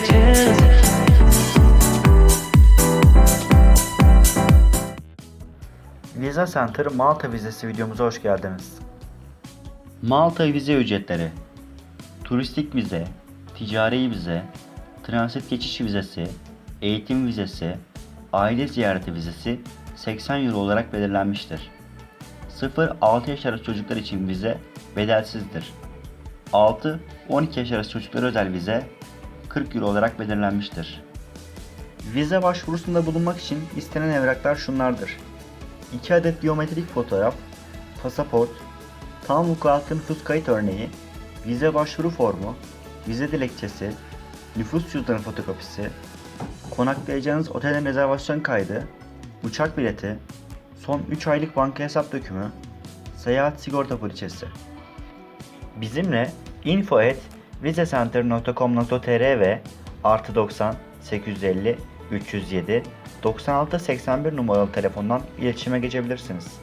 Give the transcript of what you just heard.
music. Visa Center Malta vizesi videomuza hoş geldiniz. Malta vize ücretleri Turistik vize, ticari vize, transit geçiş vizesi, eğitim vizesi, aile ziyareti vizesi 80 euro olarak belirlenmiştir. 0-6 yaş arası çocuklar için vize bedelsizdir. 6-12 yaş arası çocuklar özel vize 40 euro olarak belirlenmiştir. Vize başvurusunda bulunmak için istenen evraklar şunlardır. 2 adet biyometrik fotoğraf, pasaport, tam vukuatlı nüfus kayıt örneği, vize başvuru formu, vize dilekçesi, nüfus cüzdanı fotokopisi, konaklayacağınız otelin rezervasyon kaydı, uçak bileti, son 3 aylık banka hesap dökümü, seyahat sigorta poliçesi. Bizimle info at vizecenter.com.tr ve artı 90 850 307 96 81 numaralı telefondan iletişime geçebilirsiniz.